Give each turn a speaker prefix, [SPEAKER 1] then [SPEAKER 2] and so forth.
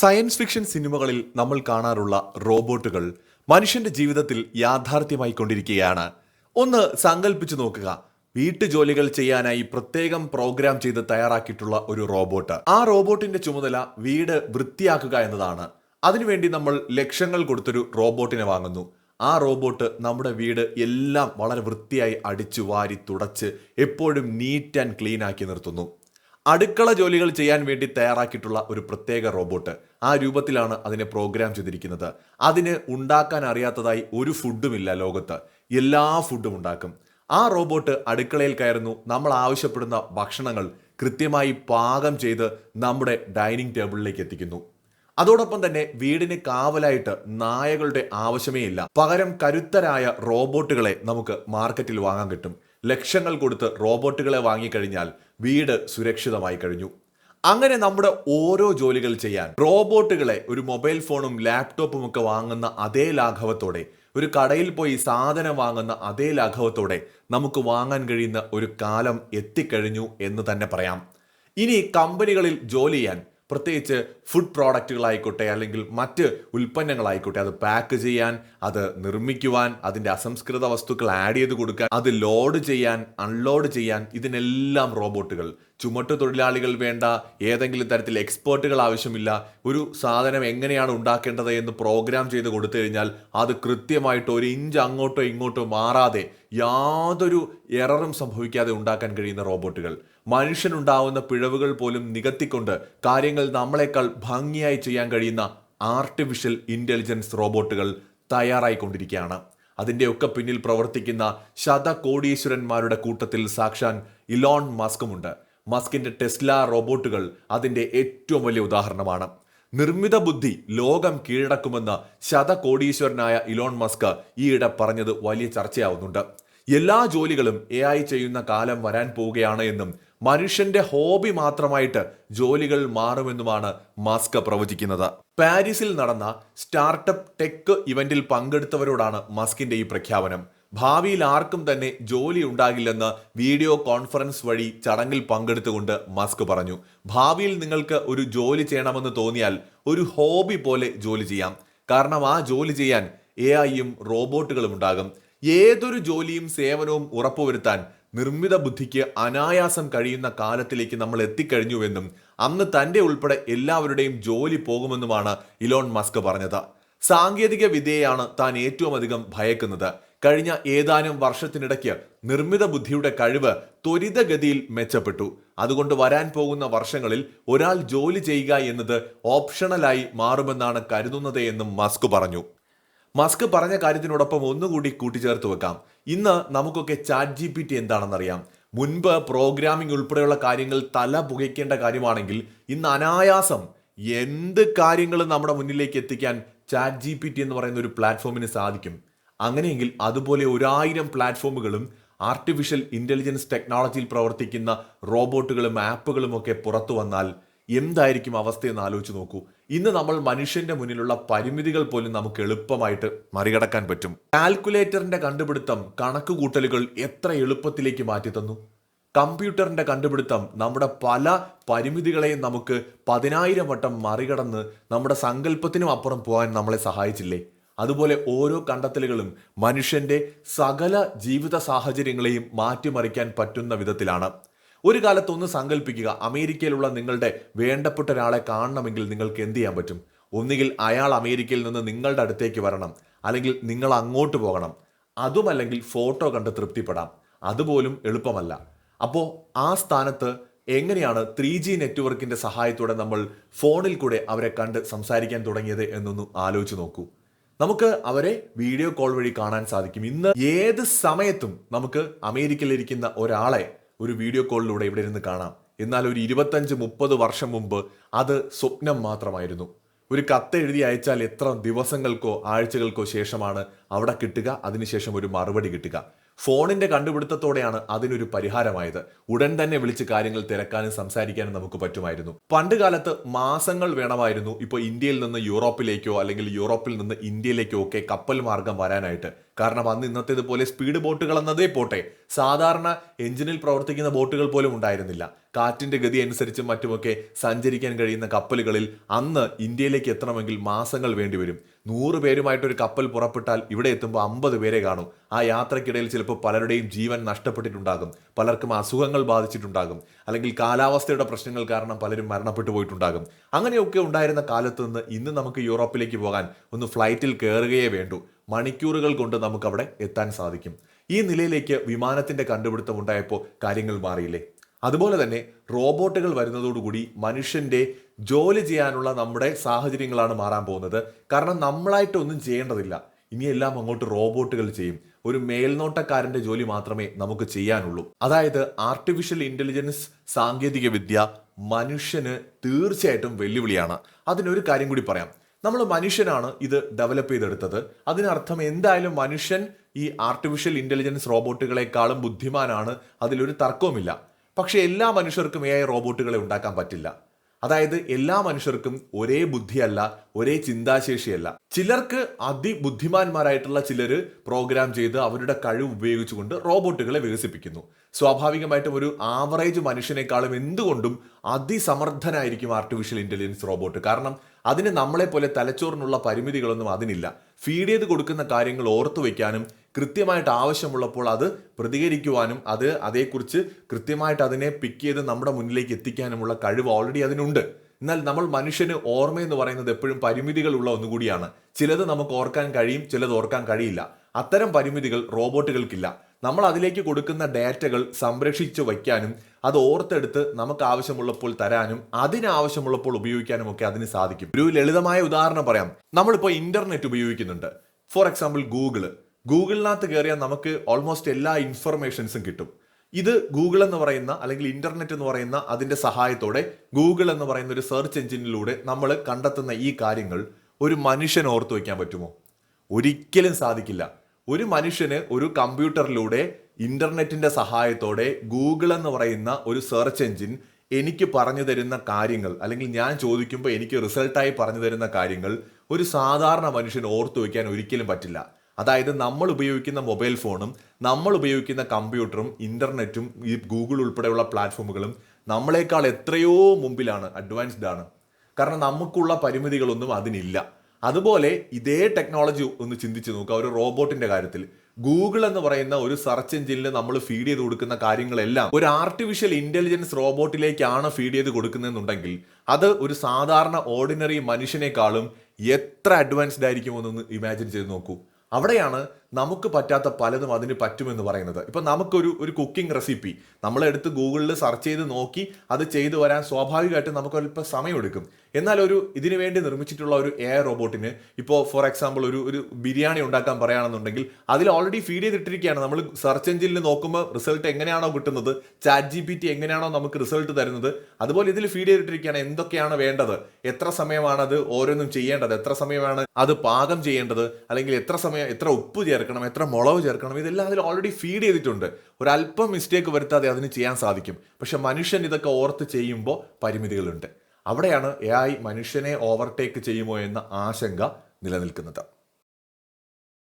[SPEAKER 1] Science fiction സിനിമകളിൽ നമ്മൾ കാണാറുള്ള റോബോട്ടുകൾ മനുഷ്യന്റെ ജീവിതത്തിൽ യാഥാർത്ഥ്യമായി കൊണ്ടിരിക്കുകയാണ്. ഒന്ന് സങ്കല്പിച്ചു നോക്കുക. വീട്ടുജോലികൾ ചെയ്യാനായി പ്രത്യേകം പ്രോഗ്രാം ചെയ്ത് തയ്യാറാക്കിയിട്ടുള്ള ഒരു റോബോട്ട്. ആ റോബോട്ടിന്റെ ചുമതല വീട് വൃത്തിയാക്കുക എന്നതാണ്. അതിനുവേണ്ടി നമ്മൾ ലക്ഷങ്ങൾ കൊടുത്തൊരു റോബോട്ടിനെ വാങ്ങുന്നു. ആ റോബോട്ട് നമ്മുടെ വീട് എല്ലാം വളരെ വൃത്തിയായി അടിച്ചു വാരി തുടച്ച് എപ്പോഴും നീറ്റ് ആൻഡ് ക്ലീൻ ആക്കി നിർത്തുന്നു. അടുക്കള ജോലികൾ ചെയ്യാൻ വേണ്ടി തയ്യാറാക്കിയിട്ടുള്ള ഒരു പ്രത്യേക റോബോട്ട്. ആ രൂപത്തിലാണ് അതിനെ പ്രോഗ്രാം ചെയ്തിരിക്കുന്നത്. അതിന് ഉണ്ടാക്കാൻ അറിയാത്തതായി ഒരു ഫുഡും ഇല്ല ലോകത്ത്. എല്ലാ ഫുഡും ഉണ്ടാക്കും. ആ റോബോട്ട് അടുക്കളയിൽ കയറുന്നു. നമ്മൾ ആവശ്യപ്പെടുന്ന ഭക്ഷണങ്ങൾ കൃത്യമായി പാകം ചെയ്ത് നമ്മുടെ ഡൈനിങ് ടേബിളിലേക്ക് എത്തിക്കുന്നു. അതോടൊപ്പം തന്നെ വീടിന് കാവലായിട്ട് നായകളുടെ ആവശ്യമേ ഇല്ല. പകരം കരുത്തരായ റോബോട്ടുകളെ നമുക്ക് മാർക്കറ്റിൽ വാങ്ങാൻ കിട്ടും. ലക്ഷങ്ങൾ കൊടുത്ത് റോബോട്ടുകളെ വാങ്ങിക്കഴിഞ്ഞാൽ വീട് സുരക്ഷിതമായി കഴിഞ്ഞു. അങ്ങനെ നമ്മുടെ ഓരോ ജോലികൾ ചെയ്യാൻ റോബോട്ടുകളെ ഒരു മൊബൈൽ ഫോണും ലാപ്ടോപ്പും ഒക്കെ വാങ്ങുന്ന അതേ ലാഘവത്തോടെ ഒരു കടയിൽ പോയി സാധനം വാങ്ങുന്ന അതേ ലാഘവത്തോടെ നമുക്ക് വാങ്ങാൻ കഴിയുന്ന ഒരു കാലം എത്തിക്കഴിഞ്ഞു എന്ന് തന്നെ പറയാം. ഇനി കമ്പനികളിൽ ജോലി ചെയ്യാൻ പ്രത്യേകിച്ച് ഫുഡ് പ്രോഡക്റ്റുകളായിക്കോട്ടെ അല്ലെങ്കിൽ മറ്റ് ഉൽപ്പന്നങ്ങളായിക്കോട്ടെ അത് പാക്ക് ചെയ്യാൻ അത് നിർമ്മിക്കുവാൻ അതിന്റെ അസംസ്കൃത വസ്തുക്കൾ ആഡ് ചെയ്ത് കൊടുക്കാൻ അത് ലോഡ് ചെയ്യാൻ അൺലോഡ് ചെയ്യാൻ ഇതിനെല്ലാം റോബോട്ടുകൾ ചുമട്ട് തൊഴിലാളികൾ വേണ്ട ഏതെങ്കിലും തരത്തിൽ എക്സ്പേർട്ടുകൾ ആവശ്യമില്ല. ഒരു സാധനം എങ്ങനെയാണ് ഉണ്ടാക്കേണ്ടത് എന്ന് പ്രോഗ്രാം ചെയ്ത് കൊടുത്തു കഴിഞ്ഞാൽ അത് കൃത്യമായിട്ട് ഒരു ഇഞ്ച് അങ്ങോട്ടോ ഇങ്ങോട്ടോ മാറാതെ യാതൊരു എററും സംഭവിക്കാതെ ഉണ്ടാക്കാൻ കഴിയുന്ന റോബോട്ടുകൾ മനുഷ്യനുണ്ടാവുന്ന പിഴവുകൾ പോലും നികത്തിക്കൊണ്ട് കാര്യങ്ങൾ നമ്മളെക്കാൾ ഭംഗിയായി ചെയ്യാൻ കഴിയുന്ന ആർട്ടിഫിഷ്യൽ ഇന്റലിജൻസ് റോബോട്ടുകൾ തയ്യാറായിക്കൊണ്ടിരിക്കുകയാണ്. അതിന്റെയൊക്കെ പിന്നിൽ പ്രവർത്തിക്കുന്ന ശതകോടീശ്വരന്മാരുടെ കൂട്ടത്തിൽ സാക്ഷാൻ ഇലോൺ മസ്കുമുണ്ട്. മസ്കിന്റെ ടെസ്ല റോബോട്ടുകൾ അതിന്റെ ഏറ്റവും വലിയ ഉദാഹരണമാണ്. നിർമ്മിത ബുദ്ധി ലോകം കീഴടക്കുമെന്ന് ശതകോടീശ്വരനായ ഇലോൺ മസ്ക് ഈയിടെ പറഞ്ഞത് വലിയ ചർച്ചയാവുന്നുണ്ട്. എല്ലാ ജോലികളും എ ചെയ്യുന്ന കാലം വരാൻ പോവുകയാണ് എന്നും മനുഷ്യന്റെ ഹോബി മാത്രമായിട്ട് ജോലികൾ മാറുമെന്നുമാണ് മാസ്ക് പ്രവചിക്കുന്നത്. പാരീസിൽ നടന്ന സ്റ്റാർട്ടപ്പ് ടെക് ഇവന്റിൽ പങ്കെടുത്തവരോടാണ് മാസ്കിന്റെ ഈ പ്രഖ്യാപനം. ഭാവിയിൽ ആർക്കും തന്നെ ജോലി ഉണ്ടാകില്ലെന്ന് വീഡിയോ കോൺഫറൻസ് വഴി ചടങ്ങിൽ പങ്കെടുത്തുകൊണ്ട് മസ്ക് പറഞ്ഞു. ഭാവിയിൽ നിങ്ങൾക്ക് ഒരു ജോലി ചെയ്യണമെന്ന് തോന്നിയാൽ ഒരു ഹോബി പോലെ ജോലി ചെയ്യാം. കാരണം ആ ജോലി ചെയ്യാൻ എ ഐയും റോബോട്ടുകളും ഉണ്ടാകും ഏതൊരു ജോലിയും സേവനവും ഉറപ്പുവരുത്താൻ നിർമ്മിത ബുദ്ധിക്ക് അനായാസം കഴിയുന്ന കാലത്തിലേക്ക് നമ്മൾ എത്തിക്കഴിഞ്ഞുവെന്നും അന്ന് തന്റെ ഉൾപ്പെടെ എല്ലാവരുടെയും ജോലി പോകുമെന്നുമാണ് ഇലോൺ മസ്ക് പറഞ്ഞത്. സാങ്കേതിക വിദ്യയാണ് താൻ ഏറ്റവും അധികം ഭയക്കുന്നത്. കഴിഞ്ഞ ഏതാനും വർഷത്തിനിടയ്ക്ക് നിർമ്മിത ബുദ്ധിയുടെ കഴിവ് ത്വരിതഗതിയിൽ മെച്ചപ്പെട്ടു. അതുകൊണ്ട് വരാൻ പോകുന്ന വർഷങ്ങളിൽ ഒരാൾ ജോലി ചെയ്യുക എന്നത് ഓപ്ഷണലായി മാറുമെന്നാണ് കരുതുന്നത് എന്നും മസ്ക് പറഞ്ഞു. മസ്ക് പറഞ്ഞ കാര്യത്തിനോടൊപ്പം ഒന്നുകൂടി കൂട്ടിച്ചേർത്ത് വെക്കാം. ഇന്ന് നമുക്കൊക്കെ ചാറ്റ് ജി പി ടി എന്താണെന്നറിയാം. മുൻപ് പ്രോഗ്രാമിംഗ് ഉൾപ്പെടെയുള്ള കാര്യങ്ങൾ തല പുകയ്ക്കേണ്ട കാര്യമാണെങ്കിൽ ഇന്ന് അനായാസം എന്ത് കാര്യങ്ങളും നമ്മുടെ മുന്നിലേക്ക് എത്തിക്കാൻ ചാറ്റ് ജി പി ടി എന്ന് പറയുന്ന ഒരു പ്ലാറ്റ്ഫോമിന് സാധിക്കും. അങ്ങനെയെങ്കിൽ അതുപോലെ ഒരായിരം പ്ലാറ്റ്ഫോമുകളും ആർട്ടിഫിഷ്യൽ ഇന്റലിജൻസ് ടെക്നോളജിയിൽ പ്രവർത്തിക്കുന്ന റോബോട്ടുകളും ആപ്പുകളും ഒക്കെ പുറത്തു വന്നാൽ എന്തായിരിക്കും അവസ്ഥയെന്ന് ആലോചിച്ച് നോക്കൂ. ഇന്ന് നമ്മൾ മനുഷ്യന്റെ മുന്നിലുള്ള പരിമിതികൾ പോലും നമുക്ക് എളുപ്പമായിട്ട് മറികടക്കാൻ പറ്റും. കാൽക്കുലേറ്ററിന്റെ കണ്ടുപിടുത്തം കണക്കുകൂട്ടലുകൾ എത്ര എളുപ്പത്തിലേക്ക് മാറ്റി തന്നു? കമ്പ്യൂട്ടറിന്റെ കണ്ടുപിടുത്തം നമ്മുടെ പല പരിമിതികളെയും നമുക്ക് പതിനായിരം വട്ടം മറികടന്ന് നമ്മുടെ സങ്കല്പത്തിനും അപ്പുറം പോകാൻ നമ്മളെ സഹായിച്ചില്ലേ? അതുപോലെ ഓരോ കണ്ടെത്തലുകളും മനുഷ്യന്റെ സകല ജീവിത സാഹചര്യങ്ങളെയും മാറ്റിമറിക്കാൻ പറ്റുന്ന വിധത്തിലാണ്. ഒരു കാലത്തൊന്ന് സങ്കല്പിക്കുക അമേരിക്കയിലുള്ള നിങ്ങളുടെ വേണ്ടപ്പെട്ട ഒരാളെ കാണണമെങ്കിൽ നിങ്ങൾക്ക് എന്ത് ചെയ്യാൻ പറ്റും? ഒന്നുകിൽ അയാൾ അമേരിക്കയിൽ നിന്ന് നിങ്ങളുടെ അടുത്തേക്ക് വരണം. അല്ലെങ്കിൽ നിങ്ങൾ അങ്ങോട്ട് പോകണം. അതുമല്ലെങ്കിൽ ഫോട്ടോ കണ്ട് തൃപ്തിപ്പെടാം. അതുപോലും എളുപ്പമല്ല. അപ്പോൾ ആ സ്ഥാനത്ത് എങ്ങനെയാണ് ത്രീ ജി നെറ്റ്വർക്കിന്റെ സഹായത്തോടെ നമ്മൾ ഫോണിൽ കൂടെ അവരെ കണ്ട് സംസാരിക്കാൻ തുടങ്ങിയത് എന്നൊന്ന് ആലോചിച്ച് നോക്കൂ. നമുക്ക് അവരെ വീഡിയോ കോൾ വഴി കാണാൻ സാധിക്കും. ഇന്ന് ഏത് സമയത്തും നമുക്ക് അമേരിക്കയിലിരിക്കുന്ന ഒരാളെ ഒരു വീഡിയോ കോളിലൂടെ ഇവിടെ ഇരുന്ന് കാണാം. എന്നാൽ ഒരു ഇരുപത്തഞ്ച് മുപ്പത് വർഷം മുമ്പ് അത് സ്വപ്നം മാത്രമായിരുന്നു. ഒരു കത്ത് എഴുതി അയച്ചാൽ എത്ര ദിവസങ്ങൾക്കോ ആഴ്ചകൾക്കോ ശേഷമാണ് അവിടെ കിട്ടുക അതിനുശേഷം ഒരു മറുപടി കിട്ടുക. ഫോണിന്റെ കണ്ടുപിടുത്തത്തോടെയാണ് അതിനൊരു പരിഹാരമായത്. ഉടൻ തന്നെ വിളിച്ച് കാര്യങ്ങൾ തിരക്കാനും സംസാരിക്കാനും നമുക്ക് പറ്റുമായിരുന്നു. പണ്ട് കാലത്ത് മാസങ്ങൾ വേണമായിരുന്നു ഇപ്പോൾ ഇന്ത്യയിൽ നിന്ന് യൂറോപ്പിലേക്കോ അല്ലെങ്കിൽ യൂറോപ്പിൽ നിന്ന് ഇന്ത്യയിലേക്കോ ഒക്കെ കപ്പൽ മാർഗം വരാനായിട്ട്. കാരണം അന്ന് ഇന്നത്തേതുപോലെ സ്പീഡ് ബോട്ടുകൾ എന്നതേ പോട്ടെ. സാധാരണ എഞ്ചിനിൽ പ്രവർത്തിക്കുന്ന ബോട്ടുകൾ പോലും ഉണ്ടായിരുന്നില്ല. കാറ്റിന്റെ ഗതി അനുസരിച്ചും മറ്റുമൊക്കെ സഞ്ചരിക്കാൻ കഴിയുന്ന കപ്പലുകളിൽ അന്ന് ഇന്ത്യയിലേക്ക് എത്തണമെങ്കിൽ മാസങ്ങൾ വേണ്ടിവരും. നൂറ് പേരുമായിട്ടൊരു കപ്പൽ പുറപ്പെട്ടാൽ ഇവിടെ എത്തുമ്പോൾ അമ്പത് പേരെ കാണും. ആ യാത്രക്കിടയിൽ ചിലപ്പോൾ പലരുടെയും ജീവൻ നഷ്ടപ്പെട്ടിട്ടുണ്ടാകും. പലർക്കും അസുഖങ്ങൾ ബാധിച്ചിട്ടുണ്ടാകും. അല്ലെങ്കിൽ കാലാവസ്ഥയുടെ പ്രശ്നങ്ങൾ കാരണം പലരും മരണപ്പെട്ടു പോയിട്ടുണ്ടാകും. അങ്ങനെയൊക്കെ ഉണ്ടായിരുന്ന കാലത്ത് നിന്ന് ഇന്ന് നമുക്ക് യൂറോപ്പിലേക്ക് പോകാൻ ഒന്ന് ഫ്ലൈറ്റിൽ കയറുകയേ വേണ്ടൂ. മണിക്കൂറുകൾ കൊണ്ട് നമുക്ക് അവിടെ എത്താൻ സാധിക്കും. ഈ നിലയിലേക്ക് വിമാനത്തിന്റെ കണ്ടുപിടുത്തം ഉണ്ടായപ്പോൾ കാര്യങ്ങൾ മാറിയില്ലേ? അതുപോലെ തന്നെ റോബോട്ടുകൾ വരുന്നതോടുകൂടി മനുഷ്യന്റെ ജോലി ചെയ്യാനുള്ള നമ്മുടെ സാഹചര്യങ്ങളാണ് മാറാൻ പോകുന്നത്. കാരണം നമ്മളായിട്ടൊന്നും ചെയ്യേണ്ടതില്ല. ഇനിയെല്ലാം അങ്ങോട്ട് റോബോട്ടുകൾ ചെയ്യും. ഒരു മേൽനോട്ടക്കാരന്റെ ജോലി മാത്രമേ നമുക്ക് ചെയ്യാനുള്ളൂ. അതായത് ആർട്ടിഫിഷ്യൽ ഇന്റലിജൻസ് സാങ്കേതിക വിദ്യ മനുഷ്യന് തീർച്ചയായിട്ടും വെല്ലുവിളിയാണ്. അതിനൊരു കാര്യം കൂടി പറയാം. നമ്മൾ മനുഷ്യനാണ് ഇത് ഡെവലപ്പ് ചെയ്തെടുത്തത്. അതിനർത്ഥം എന്തായാലും മനുഷ്യൻ ഈ ആർട്ടിഫിഷ്യൽ ഇന്റലിജൻസ് റോബോട്ടുകളെക്കാളും ബുദ്ധിമാനാണ്. അതിലൊരു തർക്കവുമില്ല. പക്ഷെ എല്ലാ മനുഷ്യർക്കും എ റോബോട്ടുകളെ ഉണ്ടാക്കാൻ പറ്റില്ല. അതായത് എല്ലാ മനുഷ്യർക്കും ഒരേ ബുദ്ധിയല്ല ഒരേ ചിന്താശേഷിയല്ല. ചിലർക്ക് അതിബുദ്ധിമാന്മാരായിട്ടുള്ള ചിലർ പ്രോഗ്രാം ചെയ്ത് അവരുടെ കഴിവ് ഉപയോഗിച്ചുകൊണ്ട് റോബോട്ടുകളെ വികസിപ്പിക്കുന്നു. സ്വാഭാവികമായിട്ടും ഒരു ആവറേജ് മനുഷ്യനേക്കാളും എന്തുകൊണ്ടും അതിസമർത്ഥനായിരിക്കും ആർട്ടിഫിഷ്യൽ ഇന്റലിജൻസ് റോബോട്ട്. കാരണം അതിന് നമ്മളെ പോലെ തലച്ചോറിനുള്ള പരിമിതികളൊന്നും അതിനില്ല. ഫീഡ് ചെയ്ത് കൊടുക്കുന്ന കാര്യങ്ങൾ ഓർത്തു വയ്ക്കാനും കൃത്യമായിട്ട് ആവശ്യമുള്ളപ്പോൾ അത് പ്രതികരിക്കുവാനും അത് അതേക്കുറിച്ച് കൃത്യമായിട്ട് അതിനെ പിക്ക് ചെയ്ത് നമ്മുടെ മുന്നിലേക്ക് എത്തിക്കാനുമുള്ള കഴിവ് ഓൾറെഡി അതിനുണ്ട്. എന്നാൽ നമ്മൾ മനുഷ്യന് ഓർമ്മയെന്ന് പറയുന്നത് എപ്പോഴും പരിമിതികളുള്ള ഒന്നുകൂടിയാണ്. ചിലത് നമുക്ക് ഓർക്കാൻ കഴിയും ചിലത് ഓർക്കാൻ കഴിയില്ല. അത്തരം പരിമിതികൾ റോബോട്ടുകൾക്കില്ല. നമ്മൾ അതിലേക്ക് കൊടുക്കുന്ന ഡാറ്റകൾ സംരക്ഷിച്ചു വയ്ക്കാനും അത് ഓർത്തെടുത്ത് നമുക്ക് ആവശ്യമുള്ളപ്പോൾ തരാനും അതിനാവശ്യമുള്ളപ്പോൾ ഉപയോഗിക്കാനും ഒക്കെ അതിന് സാധിക്കും. ഒരു ലളിതമായ ഉദാഹരണം പറയാം. നമ്മളിപ്പോൾ ഇന്റർനെറ്റ് ഉപയോഗിക്കുന്നുണ്ട്. ഫോർ എക്സാമ്പിൾ ഗൂഗിൾ ഗൂഗിളിനകത്ത് കയറിയാൽ നമുക്ക് ഓൾമോസ്റ്റ് എല്ലാ ഇൻഫർമേഷൻസും കിട്ടും. ഇത് ഗൂഗിൾ എന്ന് പറയുന്ന അല്ലെങ്കിൽ ഇന്റർനെറ്റ് എന്ന് പറയുന്ന അതിന്റെ സഹായത്തോടെ ഗൂഗിൾ എന്ന് പറയുന്ന ഒരു സെർച്ച് എഞ്ചിനിലൂടെ നമ്മൾ കണ്ടെത്തുന്ന ഈ കാര്യങ്ങൾ ഒരു മനുഷ്യൻ ഓർത്തു വയ്ക്കാൻ പറ്റുമോ? ഒരിക്കലും സാധിക്കില്ല. ഒരു മനുഷ്യന് ഒരു കമ്പ്യൂട്ടറിലൂടെ ഇന്റർനെറ്റിന്റെ സഹായത്തോടെ ഗൂഗിൾ എന്ന് പറയുന്ന ഒരു സെർച്ച് എഞ്ചിൻ എനിക്ക് പറഞ്ഞു തരുന്ന കാര്യങ്ങൾ അല്ലെങ്കിൽ ഞാൻ ചോദിക്കുമ്പോൾ എനിക്ക് റിസൾട്ടായി പറഞ്ഞു തരുന്ന കാര്യങ്ങൾ ഒരു സാധാരണ മനുഷ്യൻ ഓർത്തു വയ്ക്കാൻ ഒരിക്കലും പറ്റില്ല. അതായത് നമ്മൾ ഉപയോഗിക്കുന്ന മൊബൈൽ ഫോണും നമ്മൾ ഉപയോഗിക്കുന്ന കമ്പ്യൂട്ടറും ഇന്റർനെറ്റും ഈ ഗൂഗിൾ ഉൾപ്പെടെയുള്ള പ്ലാറ്റ്ഫോമുകളും നമ്മളെക്കാൾ എത്രയോ മുമ്പിലാണ് അഡ്വാൻസ്ഡ് ആണ്. കാരണം നമുക്കുള്ള പരിമിതികളൊന്നും അതിനില്ല. അതുപോലെ ഇതേ ടെക്നോളജി ഒന്ന് ചിന്തിച്ച് നോക്കുക ഒരു റോബോട്ടിന്റെ കാര്യത്തിൽ. ഗൂഗിൾ എന്ന് പറയുന്ന ഒരു സെർച്ച് എഞ്ചിനിൽ നമ്മൾ ഫീഡ് ചെയ്ത് കൊടുക്കുന്ന കാര്യങ്ങളെല്ലാം ഒരു ആർട്ടിഫിഷ്യൽ ഇന്റലിജൻസ് റോബോട്ടിലേക്കാണ് ഫീഡ് ചെയ്ത് കൊടുക്കുന്നതെന്നുണ്ടെങ്കിൽ അത് ഒരു സാധാരണ ഓർഡിനറി മനുഷ്യനേക്കാളും എത്ര അഡ്വാൻസ്ഡ് ആയിരിക്കുമെന്നൊന്ന് ഇമാജിൻ ചെയ്ത് നോക്കൂ. അവിടെയാണ് നമുക്ക് പറ്റാത്ത പലതും അതിന് പറ്റുമെന്ന് പറയുന്നത്. ഇപ്പം നമുക്കൊരു ഒരു കുക്കിംഗ് റെസിപ്പി നമ്മളെടുത്ത് ഗൂഗിളിൽ സെർച്ച് ചെയ്ത് നോക്കി അത് ചെയ്തു വരാൻ സ്വാഭാവികമായിട്ടും നമുക്ക് അല്പം സമയമെടുക്കും. എന്നാൽ ഒരു ഇതിനു വേണ്ടി നിർമ്മിച്ചിട്ടുള്ള ഒരു എയർ റോബോട്ടിന് ഇപ്പോൾ ഫോർ എക്സാമ്പിൾ ഒരു ഒരു ബിരിയാണി ഉണ്ടാക്കാൻ പറയുകയാണെന്നുണ്ടെങ്കിൽ അതിൽ ഓൾറെഡി ഫീഡ് ചെയ്തിട്ടിരിക്കുകയാണ്. നമ്മൾ സെർച്ച് എഞ്ചിനിൽ നോക്കുമ്പോൾ റിസൾട്ട് എങ്ങനെയാണോ കിട്ടുന്നത് ചാറ്റ് ജി പി ടി എങ്ങനെയാണോ നമുക്ക് റിസൾട്ട് തരുന്നത് അതുപോലെ ഇതിൽ ഫീഡ് ചെയ്തിട്ടിരിക്കുകയാണ്. എന്തൊക്കെയാണ് വേണ്ടത്? എത്ര സമയമാണ് അത് ഓരോന്നും ചെയ്യേണ്ടത്? എത്ര സമയമാണ് അത് പാകം ചെയ്യേണ്ടത്? അല്ലെങ്കിൽ എത്ര സമയം എത്ര ഉപ്പ് ചേർക്കണം എത്ര മുളക് ചേർക്കണം ഇതെല്ലാം അതിൽ ഓൾറെഡി ഫീഡ് ചെയ്തിട്ടുണ്ട്. ഒരല്പം മിസ്റ്റേക്ക് വരുത്താതെ അതിന് ചെയ്യാൻ സാധിക്കും. പക്ഷെ മനുഷ്യൻ ഇതൊക്കെ ഓർത്ത് ചെയ്യുമ്പോൾ പരിമിതികളുണ്ട്. അവിടെയാണ് എ മനുഷ്യനെ ഓവർടേക്ക് ചെയ്യുമോ എന്ന ആശങ്ക നിലനിൽക്കുന്നത്.